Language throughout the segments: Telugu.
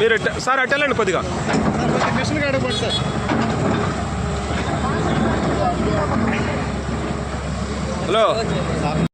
మీరు సార్ అట్టెళ్ళండి కొద్దిగా. కృష్ణ గారు సార్ Hello.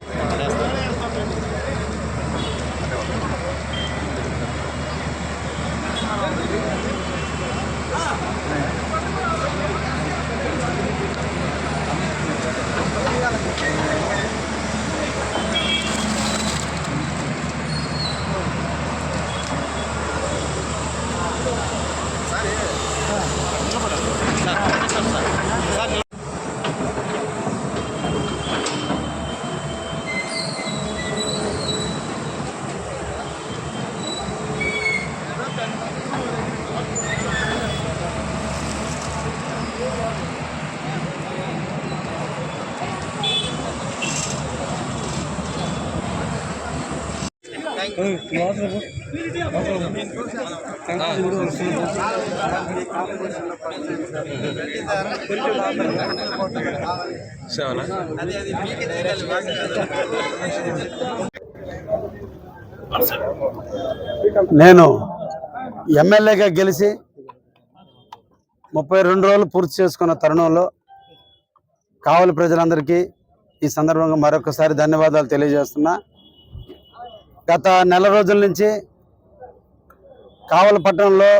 నేను ఎమ్మెల్యేగా గెలిచి ముప్పై రెండు రోజులు పూర్తి చేసుకున్న తరుణంలో కావలి ప్రజలందరికీ ఈ సందర్భంగా మరొకసారి ధన్యవాదాలు తెలియజేస్తున్నా. గత నెల రోజుల నుంచి కావలపట్నంలో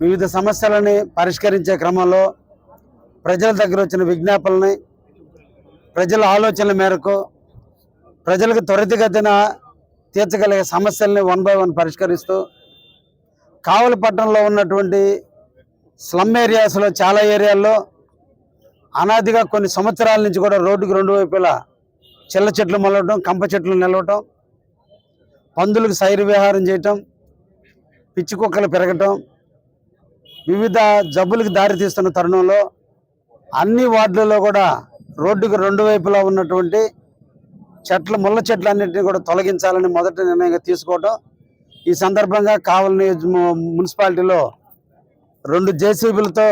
వివిధ సమస్యలని పరిష్కరించే క్రమంలో ప్రజల దగ్గర వచ్చిన విజ్ఞాపనని ప్రజల ఆలోచనల మేరకు ప్రజలకు త్వరితగతిన తీర్చగలిగే సమస్యల్ని వన్ బై వన్ పరిష్కరిస్తూ కావలపట్నంలో ఉన్నటువంటి స్లమ్ ఏరియాస్లో చాలా ఏరియాల్లో అనాదిగా కొన్ని సంవత్సరాల నుంచి కూడా రోడ్డుకు రెండు వైపులా చిల్ల చెట్లు మొలవటం కంప చెట్లు నిలవటం పందులకు సైరు విహారం చేయటం పిచ్చి కుక్కలు పెరగటం వివిధ జబ్బులకు దారితీస్తున్న తరుణంలో అన్ని వార్డులలో కూడా రోడ్డుకు రెండు వైపులా ఉన్నటువంటి చెట్ల ముళ్ళ చెట్లన్నింటినీ కూడా తొలగించాలని మొదటి నిర్ణయంగా తీసుకోవటం. ఈ సందర్భంగా కావలి మున్సిపాలిటీలో రెండు జేసీబీలతో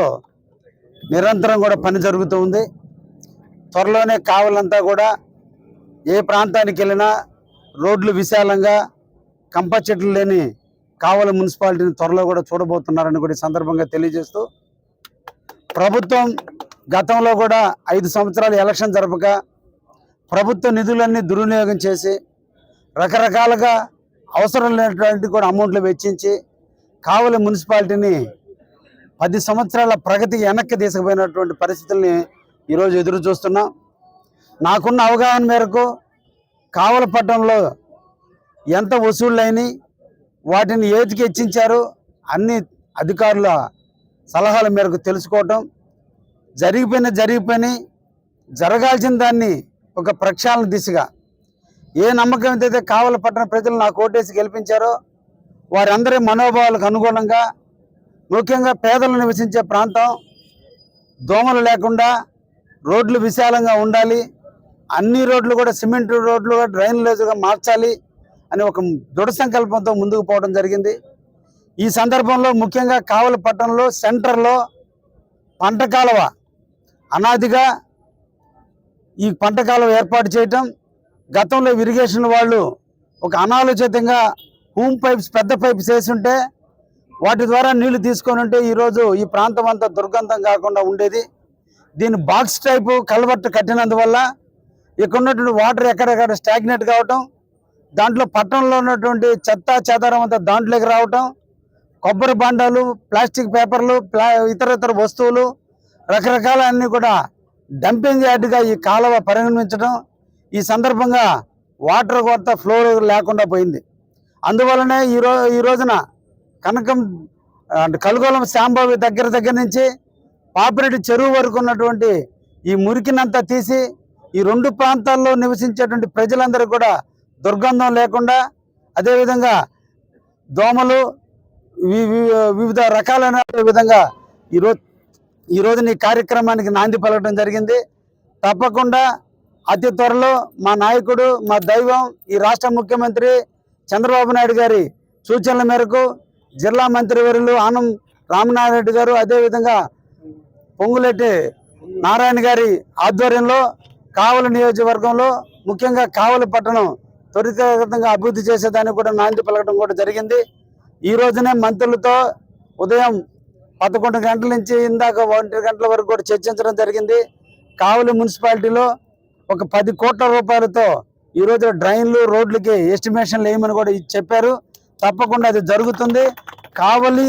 నిరంతరం కూడా పని జరుగుతూ ఉంది. త్వరలోనే కావలంతా కూడా ఏ ప్రాంతానికి వెళ్ళినా రోడ్లు విశాలంగా కంప చెట్లు లేని కావల మున్సిపాలిటీని త్వరలో కూడా చూడబోతున్నారని కూడా ఈ సందర్భంగా తెలియజేస్తూ ప్రభుత్వం గతంలో కూడా ఐదు సంవత్సరాలు ఎలక్షన్ జరపక ప్రభుత్వ నిధులన్నీ దుర్వినియోగం చేసి రకరకాలుగా అవసరం లేనటువంటి కూడా అమౌంట్లు వెచ్చించి కావలి మున్సిపాలిటీని పది సంవత్సరాల ప్రగతికి వెనక్కి తీసుకుపోయినటువంటి పరిస్థితుల్ని ఈరోజు ఎదురు చూస్తున్నాం నాకున్న అవగాహన మేరకు కావలపట్నంలో ఎంత వసూళ్ళైనాయి వాటిని ఏతికి హెచ్చించారు అన్ని అధికారుల సలహాల మేరకు తెలుసుకోవటం. జరిగిపోయిన జరిగిపోయినాయి జరగాల్సిన దాన్ని ఒక ప్రక్షాళన దిశగా. ఏ నమ్మకం అయితే కావలి పట్టణ ప్రజలు నాకు ఓటేసి గెలిపించారో వారందరి మనోభావాలకు అనుగుణంగా ముఖ్యంగా పేదలు నివసించే ప్రాంతం దోమలు లేకుండా రోడ్లు విశాలంగా ఉండాలి అన్ని రోడ్లు కూడా సిమెంట్ రోడ్లు డ్రైనేజ్గా మార్చాలి అని ఒక దృఢ సంకల్పంతో ముందుకు పోవడం జరిగింది. ఈ సందర్భంలో ముఖ్యంగా కావలి పట్టణంలో సెంటర్లో పంట కాలువ అనాదిగా ఈ పంట కాలువ ఏర్పాటు చేయటం గతంలో ఇరిగేషన్ వాళ్ళు ఒక అనాలోచితంగా హూమ్ పైప్స్ పెద్ద పైప్స్ వేసుంటే వాటి ద్వారా నీళ్ళు తీసుకొని ఉంటే ఈరోజు ఈ ప్రాంతం అంతా దుర్గంధం కాకుండా ఉండేది. దీని బాక్స్ టైపు కల్వర్ట్ కట్టినందువల్ల ఇక్కడ ఉన్నటువంటి వాటర్ ఎక్కడెక్కడ స్టాగ్నెట్ కావటం దాంట్లో పట్టణంలో ఉన్నటువంటి చెత్త చెదారం అంతా దాంట్లోకి రావటం కొబ్బరి బండాలు ప్లాస్టిక్ పేపర్లు ప్లా ఇతర ఇతర వస్తువులు రకరకాలన్నీ కూడా డంపింగ్ యార్డ్గా ఈ కాలువ పరిగణించడం ఈ సందర్భంగా వాటర్ కొరత ఫ్లో లేకుండా పోయింది. అందువలనే ఈ రో ఈ రోజున కనకం అంటే కలుగోలం శాంబావి దగ్గర దగ్గర నుంచి పాపిరెడ్డి చెరువు వరకు ఉన్నటువంటి ఈ మురికినంతా తీసి ఈ రెండు ప్రాంతాల్లో నివసించేటువంటి ప్రజలందరూ కూడా దుర్గంధం లేకుండా అదేవిధంగా దోమలు వి- వి- వివిధ రకాలైన విధంగా ఈరోజు ఈరోజు ఈ కార్యక్రమానికి నాంది పలకడం జరిగింది. తప్పకుండా అతి త్వరలో మా నాయకుడు మా దైవం ఈ రాష్ట్ర ముఖ్యమంత్రి చంద్రబాబు నాయుడు గారి సూచనల మేరకు జిల్లా మంత్రివర్యులు ఆనం రామనారాయణ రెడ్డి గారు అదేవిధంగా పొంగులెట్టి నారాయణ గారి ఆధ్వర్యంలో కావలి నియోజకవర్గంలో ముఖ్యంగా కావలి పట్టణం త్వరితగతంగా అభివృద్ధి చేసేదానికి కూడా నాంది పలకడం కూడా జరిగింది. ఈ రోజునే మంత్రులతో ఉదయం పదకొండు గంటల నుంచి ఇందాక ఒంటి గంటల వరకు కూడా చర్చించడం జరిగింది. కావలి మున్సిపాలిటీలో ఒక పది కోట్ల రూపాయలతో ఈ రోజు డ్రైన్లు రోడ్లకి ఎస్టిమేషన్లు వేయమని కూడా చెప్పారు. తప్పకుండా అది జరుగుతుంది. కావలి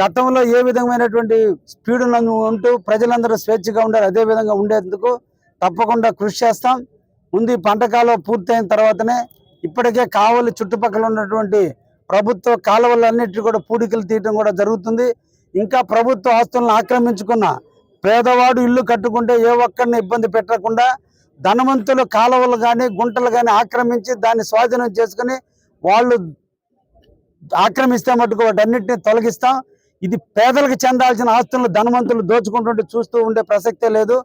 గతంలో ఏ విధమైనటువంటి స్పీడ్ ఉంటూ ప్రజలందరూ స్వేచ్ఛగా ఉండారు అదే విధంగా ఉండేందుకు తప్పకుండా కృషి చేస్తాం. ఉంది పంటకాలం పంట కాలం పూర్తయిన తర్వాతనే ఇప్పటికే కావలి చుట్టుపక్కల ఉన్నటువంటి ప్రభుత్వ కాలువలన్నిటి కూడా పూడికలు తీయటం కూడా జరుగుతుంది. ఇంకా ప్రభుత్వ ఆస్తులను ఆక్రమించుకున్న పేదవాడు ఇల్లు కట్టుకుంటే ఏ ఒక్కరిని ఇబ్బంది పెట్టకుండా ధనవంతులు కాలువలు కానీ గుంటలు కానీ ఆక్రమించి దాన్ని స్వాధీనం చేసుకుని వాళ్ళు ఆక్రమిస్తే మటుకు వాటన్నిటిని తొలగిస్తాం. ఇది పేదలకు చెందాల్సిన ఆస్తులను ధనవంతులు దోచుకుంటుంటే చూస్తూ ఉండే ప్రసక్తే లేదు.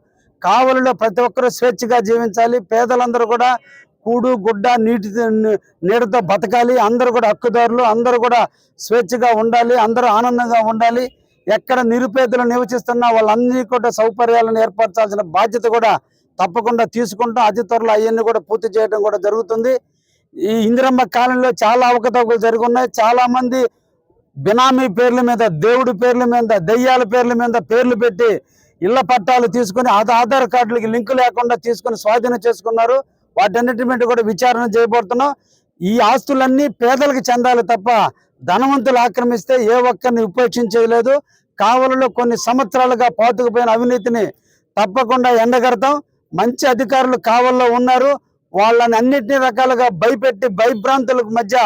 కావలిలో ప్రతి ఒక్కరూ స్వేచ్ఛగా జీవించాలి. పేదలందరూ కూడా కూడు గుడ్డ నీటి నీడతో బతకాలి. అందరూ కూడా హక్కుదారులు అందరూ కూడా స్వేచ్ఛగా ఉండాలి అందరూ ఆనందంగా ఉండాలి. ఎక్కడ నిరుపేదలు నివసిస్తున్నా వాళ్ళందరినీ కూడా సౌకర్యాలను ఏర్పరచాల్సిన బాధ్యత కూడా తప్పకుండా తీసుకుంటాం. అతి త్వరలో అవన్నీ కూడా పూర్తి చేయడం కూడా జరుగుతుంది. ఈ ఇందిరమ్మ కాలంలో చాలా అవకతవకలు జరిగి ఉన్నాయి బినామీ పేర్ల మీద దేవుడి పేర్ల మీద దెయ్యాల పేర్ల మీద పేర్లు పెట్టి ఇళ్ళ పట్టాలు తీసుకుని ఆధార్ కార్డులకి లింకు లేకుండా తీసుకుని స్వాధీనం చేసుకున్నారు. వాటన్నిటి మీద కూడా విచారణ చేయబడుతున్నాం. ఈ ఆస్తులన్నీ పేదలకు చెందాలి తప్ప ధనవంతులు ఆక్రమిస్తే ఏ ఒక్కరిని ఉపేక్షించలేదు. కావలలో కొన్ని సంవత్సరాలుగా పాతుకుపోయిన అవినీతిని తప్పకుండా ఎండగడతాం. మంచి అధికారులు కావల్లో ఉన్నారు. వాళ్ళని అన్నింటినీ రకాలుగా భయపెట్టి భయభ్రాంతులకు మధ్య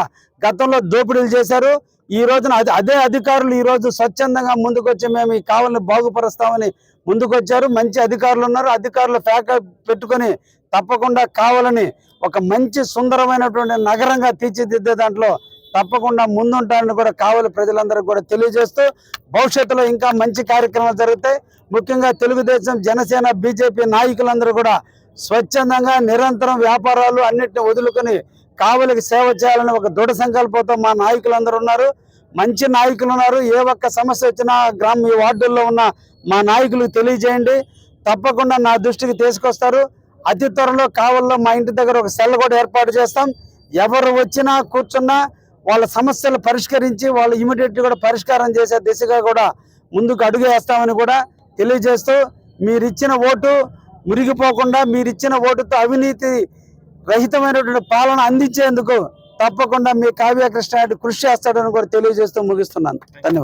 గతంలో దోపిడీలు చేశారు. ఈ రోజున అదే అదే అధికారులు ఈ రోజు స్వచ్ఛందంగా ముందుకొచ్చి మేము ఈ కావల్ని బాగుపరుస్తామని ముందుకొచ్చారు. మంచి అధికారులు ఉన్నారు. అధికారులు ప్యాకప్ పెట్టుకొని తప్పకుండా కావాలని ఒక మంచి సుందరమైనటువంటి నగరంగా తీర్చిదిద్దే దాంట్లో తప్పకుండా ముందుంటారని కూడా కావాలి ప్రజలందరికీ కూడా తెలియజేస్తూ భవిష్యత్తులో ఇంకా మంచి కార్యక్రమాలు జరుగుతాయి. ముఖ్యంగా తెలుగుదేశం జనసేన బీజేపీ నాయకులందరూ కూడా స్వచ్ఛందంగా నిరంతరం వ్యాపారాలు అన్నిటిని వదులుకొని కావలికి సేవ చేయాలని ఒక దృఢ సంకల్పంతో మా నాయకులందరూ ఉన్నారు. మంచి నాయకులు ఉన్నారు. ఏ ఒక్క సమస్య వచ్చినా గ్రామ ఈ వార్డుల్లో ఉన్న మా నాయకులకు తెలియజేయండి. తప్పకుండా నా దృష్టికి తీసుకొస్తారు. అతి త్వరలో కావల్లో మా ఇంటి దగ్గర ఒక సెల్ కూడా ఏర్పాటు చేస్తాం. ఎవరు వచ్చినా కూర్చున్నా వాళ్ళ సమస్యలు పరిష్కరించి వాళ్ళు ఇమీడియట్ కూడా పరిష్కారం చేసే దిశగా కూడా ముందుకు అడుగు వేస్తామని కూడా తెలియజేస్తూ మీరిచ్చిన ఓటు మురిగిపోకుండా మీరిచ్చిన ఓటుతో అవినీతి రహితమైనటువంటి పాలన అందించేందుకు తప్పకుండా మీ కావ్య కృష్ణ కృషి చేస్తాడని కూడా తెలియజేస్తూ ముగిస్తున్నాను. ధన్యవాదాలు.